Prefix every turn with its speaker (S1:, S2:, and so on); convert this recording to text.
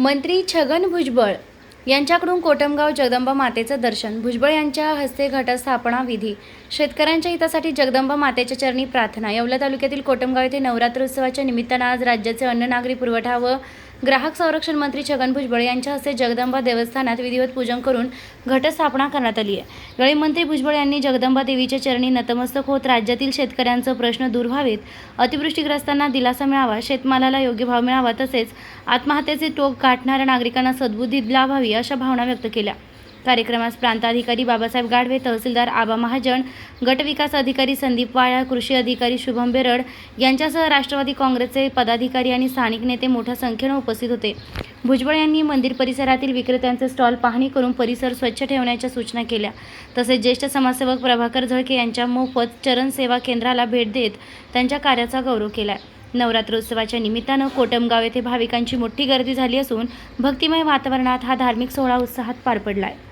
S1: मंत्री छगन भुजबळ यांच्याकडून कोटमगाव जगदंबा मातेचं दर्शन. भुजबळ यांच्या हस्ते घटस्थापना विधी. शेतकऱ्यांच्या हितासाठी जगदंबा मातेच्या चरणी प्रार्थना. येवला तालुक्यातील कोटमगाव येथे नवरात्रोत्सवाच्या निमित्तानं आज राज्याचे अन्न नागरी पुरवठा व ग्राहक संरक्षण मंत्री छगन भुजबळ यांच्या हस्ते जगदंबा देवस्थानात विधिवत पूजन करून घटस्थापना करण्यात आली आहे. यावेळी मंत्री भुजबळ यांनी जगदंबा देवीच्या चरणी नतमस्तक होत राज्यातील शेतकऱ्यांचं प्रश्न दूर व्हावेत अतिवृष्टीग्रस्तांना दिलासा मिळावा शेतमालाला योग्य भाव मिळावा तसेच आत्महत्येचे टोक गाठणाऱ्या नागरिकांना सद्बुद्धी लाभावी अशा भावना व्यक्त केल्या. कार्यक्रमास प्रांताधिकारी बाबासाहेब गाढवे तहसीलदार आबा महाजन गटविकास अधिकारी संदीप वाळा कृषी अधिकारी शुभम बेरड यांच्यासह राष्ट्रवादी काँग्रेसचे पदाधिकारी आणि स्थानिक नेते मोठ्या संख्येनं उपस्थित होते. भुजबळ यांनी मंदिर परिसरातील विक्रेत्यांचे स्टॉल पाहणी करून परिसर स्वच्छ ठेवण्याच्या सूचना केल्या. तसेच ज्येष्ठ समाजसेवक प्रभाकर झळके यांच्या मोफत चरण सेवा केंद्राला भेट देत त्यांच्या कार्याचा गौरव केला. नवरात्रोत्सवाच्या निमित्तानं कोटमगाव येथे भाविकांची मोठी गर्दी झाली असून भक्तिमय वातावरणात हा धार्मिक सोहळा उत्साहात पार पडलाय.